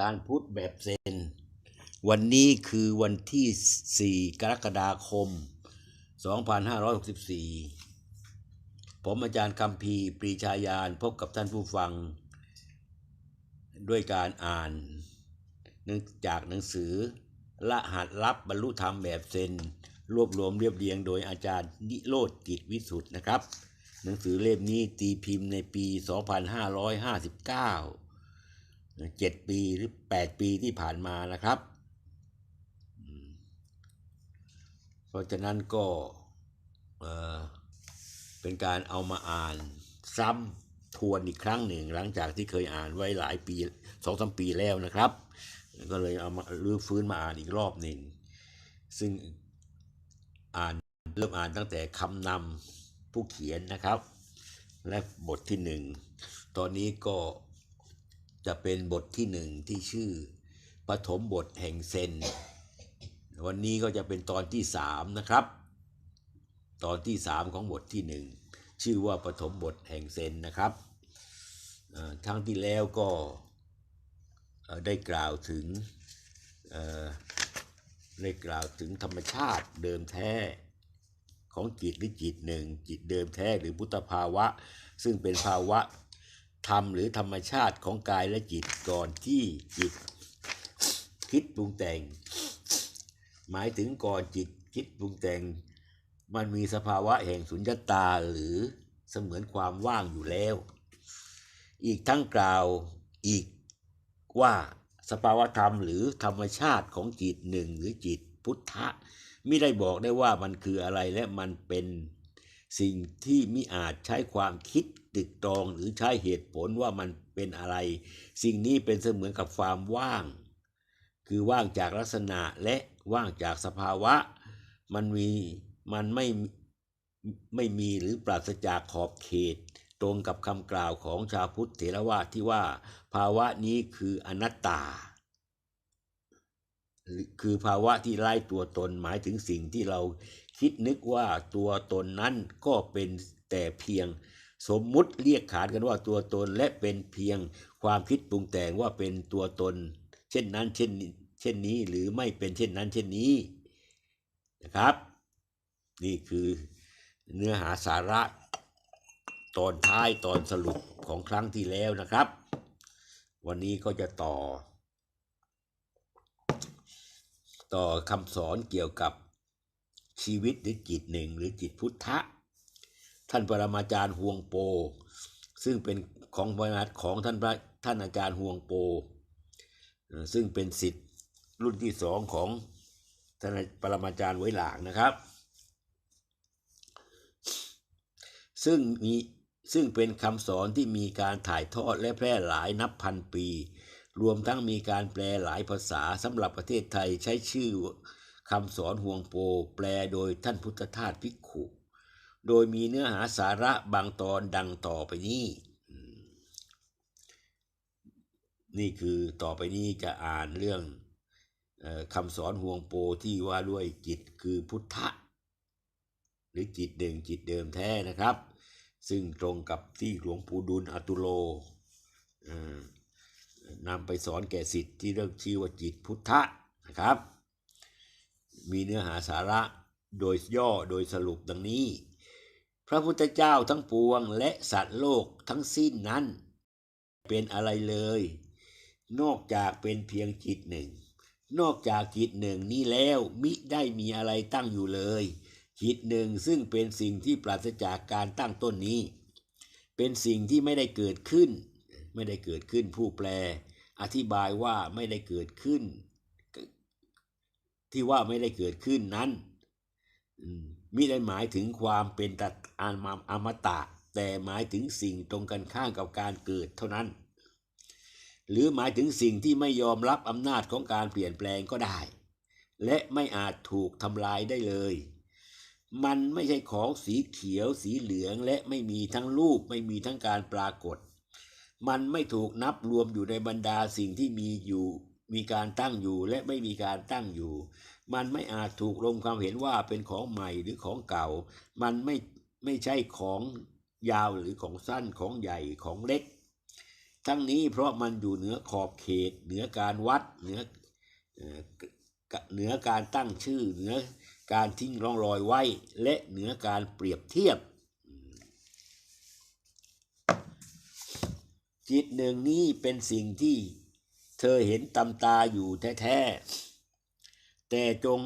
การพุทธแบบเซน วันนี้คือวันที่ 4 กรกฎาคม 2564 ผมอาจารย์คำพีปรีชายานพบกับท่านผู้ฟัง ด้วยการอ่านเนื่องจากหนังสือละหัสลับบรรลุธรรมแบบเซน รวบรวมเรียบเรียงโดยอาจารย์นิโรธกิจวิสุทธ์นะครับ หนังสือเล่มนี้ตีพิมพ์ในปี 2559 เจ็ดปีหรือแปดปีที่ผ่านมานะครับ เพราะฉะนั้นก็เอ่อเป็นการเอามาอ่านซ้ำทวนอีกครั้งหนึ่ง หลังจากที่เคยอ่านไว้หลายปีสองสามปีแล้วนะครับ ก็เลยเอามารื้อฟื้นมาอ่านอีกรอบหนึ่ง ซึ่งอ่านเริ่มอ่านตั้งแต่คำนำผู้เขียนนะครับ และบทที่หนึ่ง ตอนนี้ก็ จะเป็นบทที่หนึ่งที่ชื่อปฐมบทแห่งเซน วันนี้ก็จะเป็นตอนที่สามนะครับ ตอนที่สามของบทที่หนึ่งชื่อว่าปฐมบทแห่งเซนนะครับทั้งที่แล้วก็ได้กล่าวถึงได้กล่าวถึงธรรมชาติเดิมแท้ของจิตหรือจิตหนึ่งจิตเดิมแท้หรือพุทธภาวะ ซึ่งเป็นภาวะ ธรรมหรือธรรมชาติของกายและจิตก่อนที่จิต คิดปรุงแต่ง หมายถึงก่อนจิตคิดปรุงแต่ง มันมีสภาวะแห่งสุญญตาหรือเสมือนความว่างอยู่แล้ว อีกทั้งกล่าวอีกว่าสภาวะธรรมหรือธรรมชาติของจิตหนึ่งหรือจิตพุทธะไม่ได้บอกได้ว่ามันคืออะไรและมันเป็นสิ่งที่มิอาจใช้ความคิด ตึกตรองหรือใช้เหตุผลว่ามันเป็นอะไร สิ่งนี้เป็นเสมือนกับความว่าง คือว่างจากลักษณะและว่างจากสภาวะ มันมีมันไม่ไม่มีหรือปราศจากขอบเขต ตรงกับคำกล่าวของชาวพุทธเถรวาทที่ว่า ภาวะนี้คืออนัตตา คือภาวะที่ไร้ตัวตนหมายถึงสิ่งที่เราคิดนึกว่าตัวตนนั้นก็เป็นแต่เพียง สมมุติเรียกขานกันว่าตัวตนและเป็นเพียงความคิดปรุงแต่งว่าเป็นตัวตน เช่นนั้นเช่นเช่นนี้หรือไม่เป็นเช่นนั้นเช่นนี้นะครับ นี่คือเนื้อหาสาระตอนท้ายตอนสรุปของครั้งที่แล้วนะครับ วันนี้ก็จะต่อ ต่อคำสอนเกี่ยวกับชีวิตหรือจิตหนึ่งหรือจิตพุทธะ ท่านปรมาจารย์ห่วงโป ซึ่งเป็นของบริษัทของท่านพระท่านอาจารย์ห่วงโป ซึ่งเป็นสิทธิ์รุ่นที่สองของท่านปรมาจารย์ไว้หลางนะครับ ซึ่งมีซึ่งเป็นคำสอนที่มีการถ่ายทอดและแพร่หลายนับพันปี รวมทั้งมีการแปลหลายภาษาสำหรับประเทศไทยใช้ชื่อคำสอนห่วงโป แปลโดยท่านพุทธทาสภิกขุ โดยมีเนื้อหาสาระบางตอนดังต่อไปนี้ นี่คือต่อไปนี้จะอ่านเรื่องออคำสอนห่วงโปที่ว่าด้วยจิตคือพุทธะ หรือจิตเดิมจิตเดิมแท้นะครับ ซึ่งตรงกับที่หลวงปู่ดุลอตุโลนำไปสอนแก่สิทธิ์ที่เรียกชื่อว่าจิตพุทธะนะครับ มีเนื้อหาสาระโดยย่อโดยสรุปดังนี้ พระพุทธเจ้าทั้งปวงและสัตว์โลกทั้งสิ้นนั้น เป็นอะไรเลย นอกจากเป็นเพียงจิตหนึ่ง นอกจากจิตหนึ่งนี้แล้วมิได้มีอะไรตั้งอยู่เลย จิตหนึ่งซึ่งเป็นสิ่งที่ปราศจากการตั้งต้นนี้ เป็นสิ่งที่ไม่ได้เกิดขึ้น ไม่ได้เกิดขึ้นผู้แปล อธิบายว่าไม่ได้เกิดขึ้น ที่ว่าไม่ได้เกิดขึ้นนั้น มมิได้หมายถึงความเป็นตัดอามอมตะ แต่หมายถึงสิ่งตรงกันข้ามกับการเกิดเท่านั้น หรือหมายถึงสิ่งที่ไม่ยอมรับอำนาจของการเปลี่ยนแปลงก็ได้ และไม่อาจถูกทำลายได้เลย มันไม่ใช่ของสีเขียวสีเหลืองและไม่มีทั้งรูปไม่มีทั้งการปรากฏ มันไม่ถูกนับรวมอยู่ในบรรดาสิ่งที่มีอยู่มีการตั้งอยู่และไม่มีการตั้งอยู่ มันไม่อาจถูกลงความเห็นว่าเป็นของใหม่หรือของเก่า มันไม่ไม่ใช่ของยาวหรือของสั้นของใหญ่ของเล็ก ทั้งนี้เพราะมันอยู่เหนือขอบเขต เหนือการวัดเหนือเหนือการตั้งชื่อ เหนือการทิ้งร่องรอยไว้ และเหนือการเปรียบเทียบ จิตหนึ่งนี้เป็นสิ่งที่เธอเห็นตำตาอยู่แท้ๆ แต่จง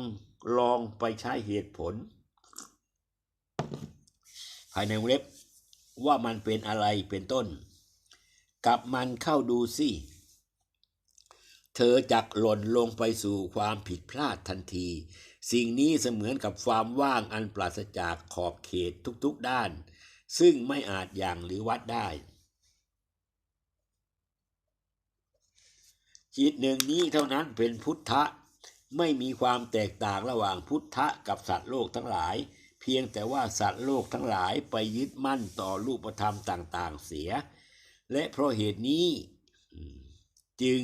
ลองไปใช้เหตุผล ภายในเล็บว่ามันเป็นอะไรเป็นต้น กับมันเข้าดูสิเธอจักหล่นลงไปสู่ความผิดพลาดทันที สิ่งนี้เสมือนกับความว่างอันปราศจากขอบเขตทุกๆด้าน ซึ่งไม่อาจอย่างหรือวัดได้จิตหนึ่งนี้เท่านั้นเป็นพุทธะ ไม่มีความแตกต่างระหว่างพุทธะกับสัตว์โลกทั้งหลาย เพียงแต่ว่าสัตว์โลกทั้งหลายไปยึดมั่นต่อรูปธรรมต่างๆเสีย และเพราะเหตุนี้จึง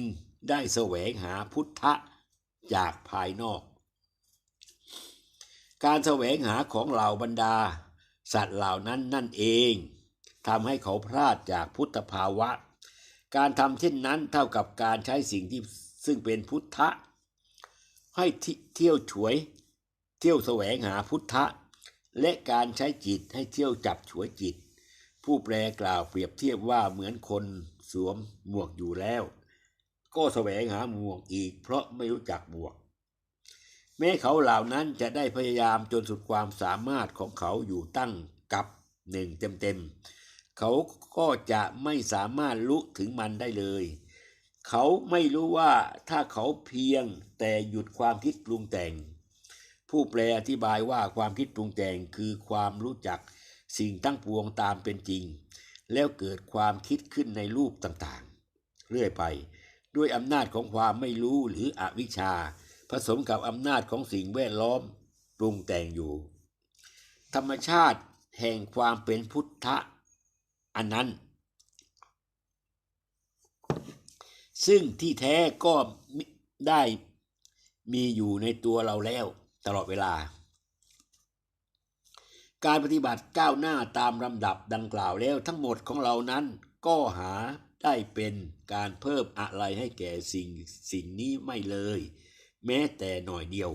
ได้แสวงหาพุทธะจากภายนอก การแสวงหาของเหล่าบรรดา สัตว์เหล่านั้นนั่นเองทำให้เขาพลาดจากพุทธภาวะ การทำเช่นนั้นเท่ากับการใช้สิ่งที่ซึ่งเป็นพุทธะ ให้เที่ยวฉวย เที่ยวแสวงหาพุทธะ และการใช้จิตให้เที่ยวจับฉวยจิต ผู้แปลกล่าวเปรียบเทียบว่าเหมือนคนสวมหมวกอยู่แล้ว ก็แสวงหาหมวกอีก เพราะไม่รู้จักหมวก แม้เขาเหล่านั้นจะได้พยายามจนสุดความสามารถของเขาอยู่ตั้งกับหนึ่งเต็มๆเขาก็จะไม่สามารถลุถึงมันได้เลย เขาไม่รู้ว่าถ้าเขาเพียงแต่หยุดความคิดปรุงแต่ง ผู้แปลอธิบายว่าความคิดปรุงแต่งคือความรู้จักสิ่งตั้งปวงตามเป็นจริง แล้วเกิดความคิดขึ้นในรูปต่างๆ เรื่อยไป ด้วยอำนาจของความไม่รู้หรืออวิชชา ผสมกับอำนาจของสิ่งแวดล้อมปรุงแต่งอยู่ ธรรมชาติแห่งความเป็นพุทธะอันนั้น ซึ่งที่แท้ก็ได้มีอยู่ในตัวเราแล้วตลอดเวลา การปฏิบัติก้าวหน้าตามลำดับดังกล่าวแล้วทั้งหมดของเรานั้นก็หาได้เป็นการเพิ่มอะไรให้แก่สิ่งสิ่งนี้ไม่เลย แม้แต่หน่อยเดียว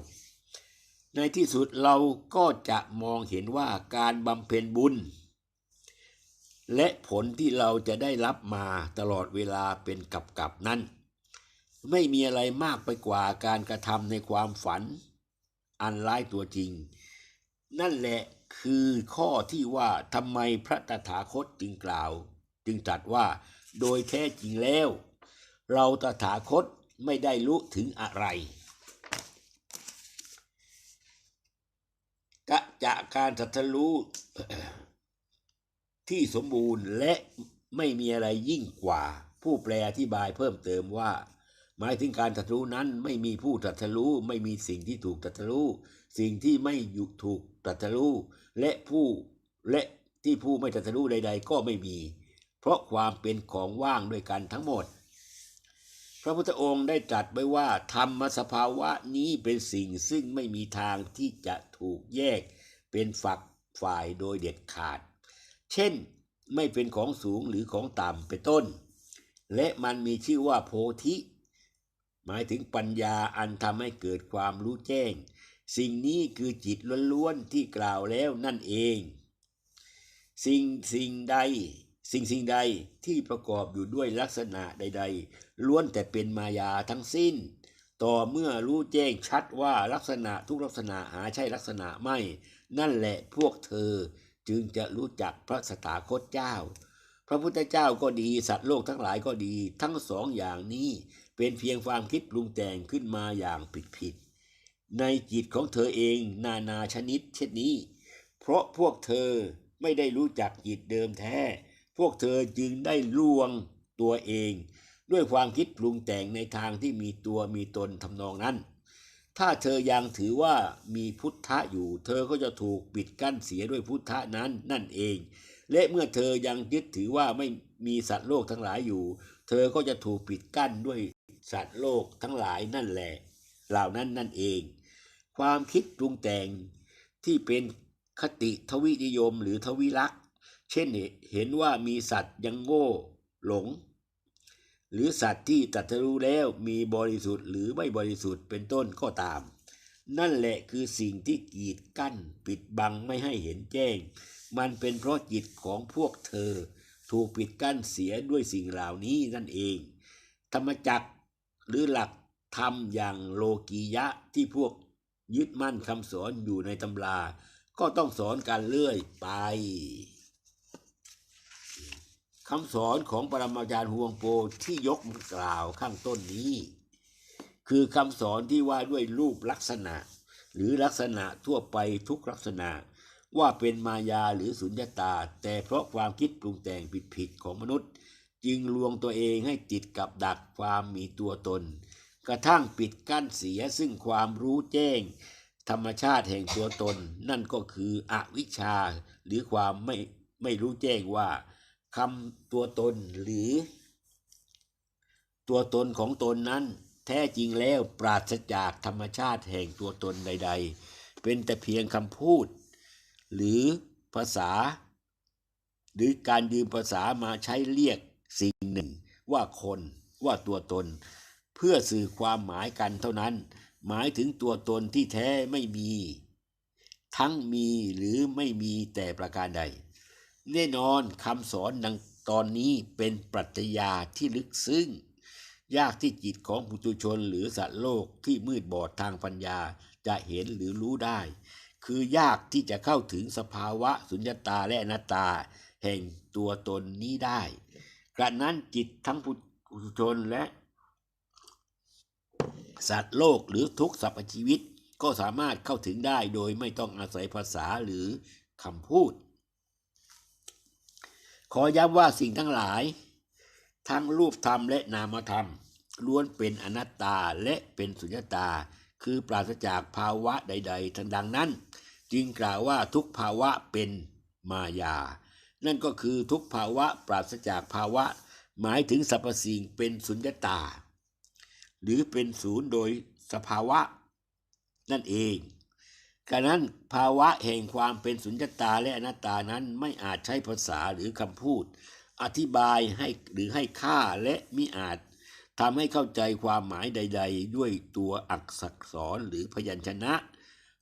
ในที่สุดเราก็จะมองเห็นว่าการบำเพ็ญบุญ และผลที่เราจะได้รับมาตลอดเวลาเป็นกับกับนั้น ไม่มีอะไรมากไปกว่าการกระทำในความฝัน อันร้ายตัวจริง นั่นแหละคือข้อที่ว่าทำไมพระตถาคตจึงกล่าว จึงตรัสว่าโดยแท้จริงแล้ว เราตถาคตไม่ได้รู้ถึงอะไรกะจะการตรัสรู้ ที่สมบูรณ์และไม่มีอะไรยิ่งกว่า ผู้แปลอธิบายเพิ่มเติมว่า หมายถึงการตรัสรู้นั้นไม่มีผู้ตรัสรู้ไม่มีสิ่งที่ถูกตรัสรู้ สิ่งที่ไม่อยู่ถูกตรัสรู้ และผู้และที่ผู้ไม่ตรัสรู้ใด ๆ ก็ไม่มี เพราะความเป็นของว่างด้วยกันทั้งหมด พระพุทธองค์ได้ตรัสไว้ว่า ธรรมสภาวะนี้เป็นสิ่งซึ่งไม่มีทางที่จะถูกแยกเป็นฝักฝ่ายโดยเด็ดขาด เช่น ไม่เป็นของสูงหรือของต่ำเป็นต้น และมันมีชื่อว่าโพธิ หมายถึงปัญญาอันทำให้เกิดความรู้แจ้ง สิ่งนี้คือจิตล้วนๆที่กล่าวแล้วนั่นเอง สิ่งสิ่งใดสิ่งสิ่งใดที่ประกอบอยู่ด้วยลักษณะใด ๆ ล้วนแต่เป็นมายาทั้งสิ้น ต่อเมื่อรู้แจ้งชัดว่าลักษณะทุกลักษณะหาใช่ลักษณะไม่ นั่นแหละพวกเธอ จึงจะรู้จักพระสถาคตเจ้า พระพุทธเจ้าก็ดีสัตว์โลกทั้งหลายก็ดี ทั้งสองอย่างนี้เป็นเพียงความคิดปรุงแต่งขึ้นมาอย่างผิดๆในจิตของเธอเองนานาชนิด เช่นนี้ เพราะพวกเธอไม่ได้รู้จักจิตเดิมแท้ พวกเธอจึงได้ลวงตัวเอง ด้วยความคิดปรุงแต่งในทางที่มีตัวมีตนทำนองนั้น ถ้าเธอยังถือว่ามีพุทธะอยู่ เธอก็จะถูกปิดกั้นเสียด้วยพุทธะนั้นนั่นเอง และเมื่อเธอยังยึดถือว่าไม่มีสัตว์โลกทั้งหลายอยู่ เธอก็จะถูกปิดกั้นด้วยสัตว์โลกทั้งหลายนั่นแหละ เหล่านั้นนั่นเอง ความคิดปรุงแต่งที่เป็นคติทวินิยมหรือทวิลักษ์ เช่นเห็นว่ามีสัตว์ยังโง่หลง หรือสัตว์ที่ตรัสรู้แล้วมีบริสุทธิ์หรือไม่บริสุทธิ์เป็นต้นก็ตาม นั่นแหละคือสิ่งที่กีดกั้นปิดบังไม่ให้เห็นแจ้ง มันเป็นเพราะจิตของพวกเธอ ถูกปิดกั้นเสียด้วยสิ่งเหล่านี้นั่นเอง ธรรมจักหรือหลักธรรมอย่างโลกียะที่พวกยึดมั่นคำสอนอยู่ในตำรา ก็ต้องสอนกันเรื่อยไป คำสอนของปรมาจารย์ฮวงโปที่ยกมากล่าวข้างต้นนี้ คือคำสอนที่ว่าด้วยรูปลักษณะ หรือลักษณะทั่วไปทุกลักษณะ ว่าเป็นมายาหรือสุญญตา แต่เพราะความคิดปรุงแต่งผิดๆของมนุษย์ จึงลวงตัวเองให้ติดกับดักความมีตัวตน กระทั่งปิดกั้นเสียซึ่งความรู้แจ้ง ธรรมชาติแห่งตัวตน นั่นก็คืออวิชชาหรือความไม่ไม่รู้แจ้งว่า คำตัวตนหรือ ตัวตนของตนนั้น แท้จริงแล้วปราศจากธรรมชาติแห่งตัวตนใด ๆ เป็นแต่เพียงคำพูด หรือภาษา หรือการยืมภาษามาใช้เรียกสิ่งหนึ่ง ว่าคนว่าตัวตน เพื่อสื่อความหมายกันเท่านั้น หมายถึงตัวตนที่แท้ไม่มี ทั้งมีหรือไม่มีแต่ประการใด แน่นอนคำสอนดังตอนนี้เป็นปรัชญาที่ลึกซึ้ง ยากที่จิตของปุถุชนหรือสัตว์โลกที่มืดบอดทางปัญญาจะเห็นหรือรู้ได้ คือยากที่จะเข้าถึงสภาวะสุญญตาและอนัตตา แห่งตัวตนนี้ได้ กระนั้นจิตทั้งปุถุชนและ สัตว์โลกหรือทุกสรรพชีวิตก็สามารถเข้าถึงได้โดยไม่ต้องอาศัยภาษาหรือคำพูด ขอย้ำว่าสิ่งทั้งหลาย ทั้งรูปธรรมและนามธรรม ล้วนเป็นอนัตตาและเป็นสุญญตา คือปราศจากภาวะใด ๆ ทั้งดังนั้น จึงกล่าวว่าทุกภาวะเป็นมายา นั่นก็คือทุกภาวะปราศจากภาวะ หมายถึงสรรพสิ่งเป็นสุญญตา หรือเป็นศูนย์โดยสภาวะ นั่นเอง กะนั้นภาวะแห่งความเป็นสุญญตาและอนัตตานั้นไม่อาจใช้ภาษาหรือคำพูด อธิบายให้หรือให้ค่าและมิอาจทำให้เข้าใจความหมายใด ๆ ด้วยตัวอักษรหรือพยัญชนะ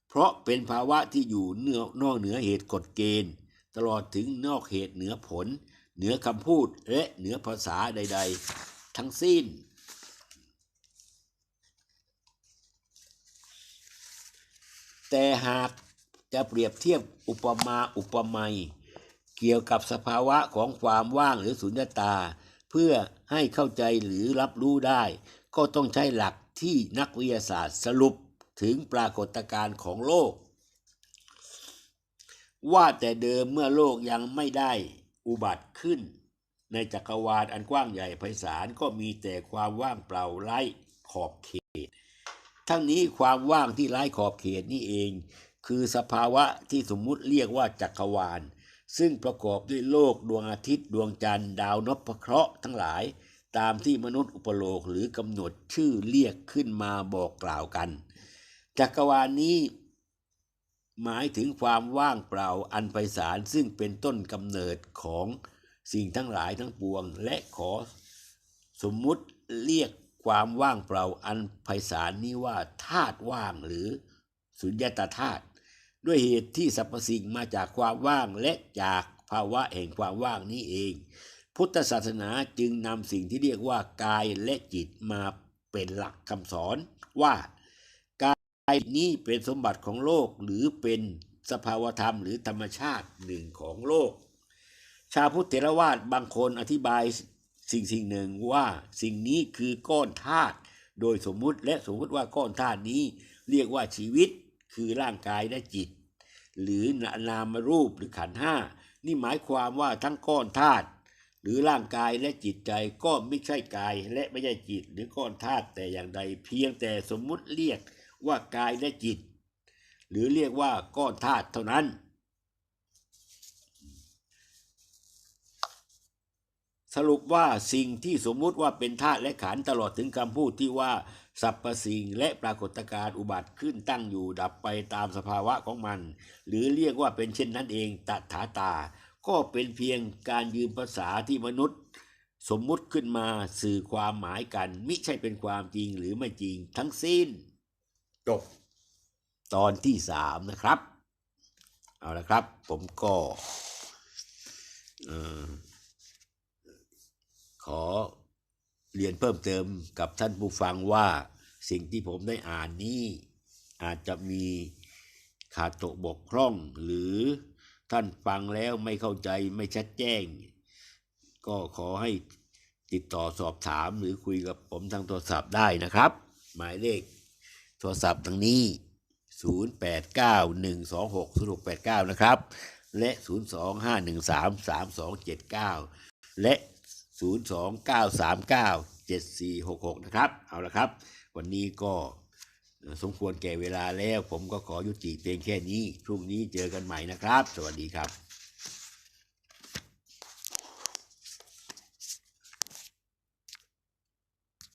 เพราะเป็นภาวะที่อยู่เนื้อนอกเหนือเหตุกฎเกณฑ์ ตลอดถึงนอกเหตุเหนือผล เหนือคำพูดและเหนือภาษาใด ๆ ทั้งสิ้น แต่หากจะเปรียบเทียบอุปมาอุปไมยเกี่ยวกับสภาวะของความว่างหรือสุญญตา เพื่อให้เข้าใจหรือรับรู้ได้ ก็ต้องใช้หลักที่นักวิทยาศาสตร์สรุปถึงปรากฏการณ์ของโลก ว่าแต่เดิมเมื่อโลกยังไม่ได้อุบัติขึ้น ในจักรวาลอันกว้างใหญ่ไพศาลก็มีแต่ความว่างเปล่าไร้ขอบเขต ทั้งนี้ความว่างที่ไร้ขอบเขตนี่เอง คือสภาวะที่สมมุติเรียกว่าจักรวาล ซึ่งประกอบด้วยโลกดวงอาทิตย์ดวงจันทร์ดาวนพเคราะห์ทั้งหลาย ตามที่มนุษย์อุปโลกหรือกำหนดชื่อเรียกขึ้นมาบอกกล่าวกัน จักรวาลนี้หมายถึงความว่างเปล่าอันไพศาลซึ่งเป็นต้นกำเนิดของสิ่งทั้งหลายทั้งปวง และขอสมมุติเรียก ความว่างเปล่าอันไพศาลนี้ว่าธาตุว่างหรือสุญญตาธาตุด้วยเหตุที่สรรพสิ่งมาจากความว่างและจากภาวะแห่งความว่างนี้เอง พุทธศาสนาจึงนำสิ่งที่เรียกว่ากายและจิตมาเป็นหลักคำสอนว่ากายนี้เป็นสมบัติของโลกหรือเป็นสภาวธรรมหรือธรรมชาติหนึ่งของโลก ชาวพุทธเถรวาทบางคนอธิบาย สิ่งสิ่งหนึ่งว่าสิ่งนี้คือก้อนธาตุโดยสมมุติและสมมุติว่าก้อนธาตุนี้ เรียกว่าชีวิตคือร่างกายและจิต หรือนามรูปหรือขันห้านี่หมายความว่าทั้งก้อนธาตุหรือร่างกายและจิตใจก็ไม่ใช่กายและไม่ใช่จิต หรือก้อนธาตุแต่อย่างใด เพียงแต่สมมุติเรียกว่ากายและจิต หรือเรียกว่าก้อนธาตุเท่านั้น สรุปว่าสิ่งที่สมมุติว่าเป็นธาตุและขันตลอดถึงคำพูดที่ว่าสรรพสิ่งและปรากฏการณ์อุบัติขึ้นตั้งอยู่ดับไปตามสภาวะของมัน หรือเรียกว่าเป็นเช่นนั้นเองตถาตา ก็เป็นเพียงการยืมภาษาที่มนุษย์ สมมุติขึ้นมาสื่อความหมายกัน มิใช่เป็นความจริงหรือไม่จริงทั้งสิ้นจบตอนที่สามนะครับ เอาละครับ ผมก็เอ่อ ขอเรียนเพิ่มเติมกับท่านผู้ฟังว่าสิ่งที่ผมได้อ่านนี้ อาจจะมีขาดตกบกพร่อง หรือท่านฟังแล้วไม่เข้าใจไม่ชัดแจ้ง ก็ขอให้ติดต่อสอบถามหรือคุยกับผมทางโทรศัพท์ได้นะครับ หมายเลขโทรศัพท์ดังนี้ 0891260689 นะครับ และ 025133279 และ 029397466 นะครับ เอาละครับ วันนี้ก็สมควรแก่เวลาแล้ว ผมก็ขอยุติเพียงแค่นี้ พรุ่งนี้เจอกันใหม่นะครับ สวัสดีครับ